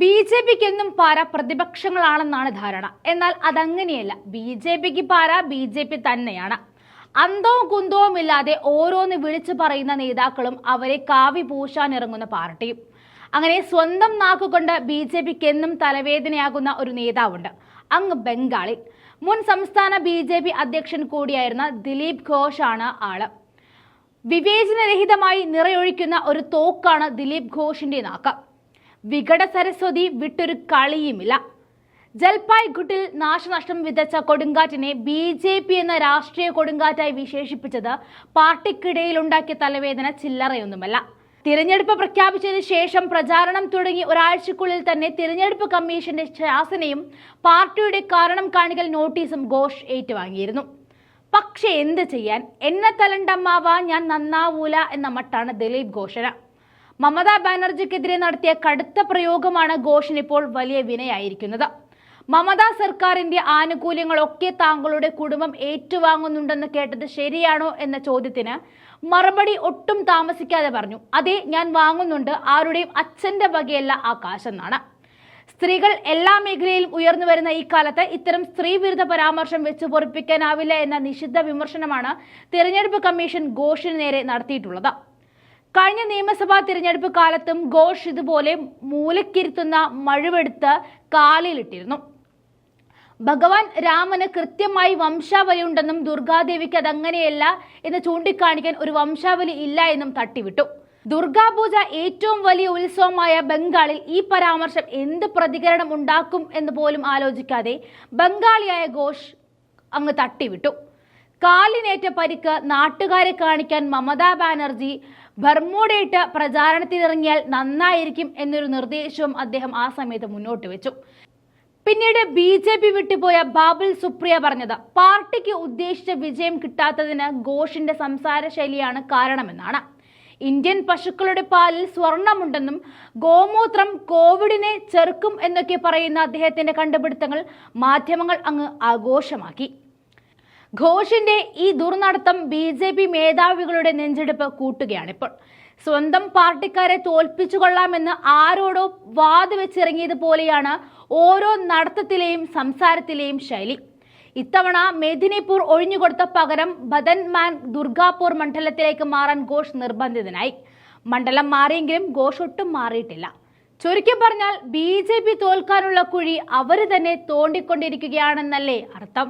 B J പിക്ക് എന്നും പാര പ്രതിപക്ഷങ്ങളാണെന്നാണ് ധാരണ. എന്നാൽ അതങ്ങനെയല്ല. ബി ജെ പിക്ക് പാര ബി ജെ പി തന്നെയാണ്. അന്തവും കുന്തവും ഇല്ലാതെ ഓരോന്ന് വിളിച്ചു പറയുന്ന നേതാക്കളും അവരെ കാവി പൂശാനിറങ്ങുന്ന പാർട്ടിയും. അങ്ങനെ സ്വന്തം നാക്കുകൊണ്ട് ബി ജെ പിക്ക് എന്നും തലവേദനയാകുന്ന ഒരു നേതാവുണ്ട്. അങ്ങ് ബംഗാളിൽ മുൻ സംസ്ഥാന ബി ജെ പി അധ്യക്ഷൻ കൂടിയായിരുന്ന ദിലീപ് ഘോഷാണ് ആൾ. വിവേചനരഹിതമായി നിറയൊഴിക്കുന്ന ഒരു തോക്കാണ് ദിലീപ് ഘോഷിന്റെ നാക്ക്. വികട സരസ്വതി വിട്ടൊരു കളിയുമില്ല. ജൽപായ്ഗുട്ടിൽ നാശനഷ്ടം വിതച്ച കൊടുങ്കാറ്റിനെ ബി ജെ പി എന്ന രാഷ്ട്രീയ കൊടുങ്കാറ്റായി വിശേഷിപ്പിച്ചത് പാർട്ടിക്കിടയിൽ ഉണ്ടാക്കിയ തലവേദന ചില്ലറയൊന്നുമല്ല. തിരഞ്ഞെടുപ്പ് പ്രഖ്യാപിച്ചതിന് ശേഷം പ്രചാരണം തുടങ്ങി ഒരാഴ്ചക്കുള്ളിൽ തന്നെ തിരഞ്ഞെടുപ്പ് കമ്മീഷന്റെ ശാസനയും പാർട്ടിയുടെ കാരണം കാണിക്കൽ നോട്ടീസും ഘോഷ് ഏറ്റുവാങ്ങിയിരുന്നു. പക്ഷേ എന്ത് ചെയ്യാൻ? എന്നെ തലണ്ടമ്മാവാ ഞാൻ നന്നാവൂല എന്ന മട്ടാണ് ദിലീപ് ഘോഷന. മമതാ ബാനർജിക്കെതിരെ നടത്തിയ കടുത്ത പ്രയോഗമാണ് ഘോഷിന് ഇപ്പോൾ വലിയ വിനയായിരിക്കുന്നത്. മമതാ സർക്കാരിന്റെ ആനുകൂല്യങ്ങളൊക്കെ താങ്കളുടെ കുടുംബം ഏറ്റുവാങ്ങുന്നുണ്ടെന്ന് കേട്ടത് ശരിയാണോ എന്ന ചോദ്യത്തിന് മറുപടി ഒട്ടും താമസിക്കാതെ പറഞ്ഞു. അതെ ഞാൻ വാങ്ങുന്നുണ്ട്. ആരുടെയും അച്ഛന്റെ വകയല്ല ആ സ്ത്രീകൾ എല്ലാ മേഖലയിലും ഉയർന്നു വരുന്ന ഈ കാലത്ത് ഇത്തരം സ്ത്രീവിരുദ്ധ പരാമർശം വെച്ച് പൊറിപ്പിക്കാനാവില്ല എന്ന നിഷിദ്ധ വിമർശനമാണ് തിരഞ്ഞെടുപ്പ് കമ്മീഷൻ ഘോഷിന് നേരെ നടത്തിയിട്ടുള്ളത്. കഴിഞ്ഞ നിയമസഭാ തിരഞ്ഞെടുപ്പ് കാലത്തും ഘോഷ് ഇതുപോലെ മൂലക്കിരുത്തുന്ന മഴുവെടുത്ത് കാലിലിട്ടിരുന്നു. ഭഗവാൻ രാമന് കൃത്യമായി വംശാവലിയുണ്ടെന്നും ദുർഗാദേവിക്ക് അതങ്ങനെയല്ല എന്ന് ചൂണ്ടിക്കാണിക്കാൻ ഒരു വംശാവലി ഇല്ല എന്നും തട്ടിവിട്ടു. ദുർഗാപൂജ ഏറ്റവും വലിയ ഉത്സവമായ ബംഗാളിൽ ഈ പരാമർശം എന്ത് പ്രതികരണം ഉണ്ടാക്കും എന്ന് പോലും ആലോചിക്കാതെ ബംഗാളിയായ ഘോഷ് അങ്ങ് തട്ടിവിട്ടു. കാലിനേറ്റ പരിക്ക് നാട്ടുകാരെ കാണിക്കാൻ മമതാ ബാനർജി ബർമൂഡയിട്ട് പ്രചാരണത്തിനിറങ്ങിയാൽ നന്നായിരിക്കും എന്നൊരു നിർദ്ദേശവും അദ്ദേഹം ആ സമയത്ത് മുന്നോട്ട് വെച്ചു. പിന്നീട് ബി ജെ പി വിട്ടുപോയ ബാബുൽ സുപ്രിയ പറഞ്ഞത് പാർട്ടിക്ക് ഉദ്ദേശിച്ച വിജയം കിട്ടാത്തതിന് ഘോഷിന്റെ സംസാര ശൈലിയാണ് കാരണമെന്നാണ്. ഇന്ത്യൻ പശുക്കളുടെ പാലിൽ സ്വർണമുണ്ടെന്നും ഗോമൂത്രം കോവിഡിനെ ചെറുക്കും എന്നൊക്കെ പറയുന്ന അദ്ദേഹത്തിന്റെ കണ്ടുപിടുത്തങ്ങൾ മാധ്യമങ്ങൾ അങ്ങ് ആഘോഷമാക്കി. ഘോഷിന്റെ ഈ ദുർനടത്തം ബി ജെ പി മേധാവികളുടെ നെഞ്ചെടുപ്പ് കൂട്ടുകയാണിപ്പോൾ സ്വന്തം പാർട്ടിക്കാരെ തോൽപ്പിച്ചു കൊള്ളാമെന്ന് ആരോടോ വാത് വെച്ചിറങ്ങിയതുപോലെയാണ് ഓരോ നടത്തത്തിലെയും സംസാരത്തിലെയും ശൈലി. ഇത്തവണ മെദിനിപൂർ ഒഴിഞ്ഞുകൊടുത്ത പകരം ബദൻമാൻ ദുർഗാപൂർ മണ്ഡലത്തിലേക്ക് മാറാൻ ഘോഷ് നിർബന്ധിതനായി. മണ്ഡലം മാറിയെങ്കിലും ഘോഷ് ഒട്ടും മാറിയിട്ടില്ല. ചുരുക്കി പറഞ്ഞാൽ ബി തോൽക്കാനുള്ള കുഴി അവർ തന്നെ തോണ്ടിക്കൊണ്ടിരിക്കുകയാണെന്നല്ലേ അർത്ഥം.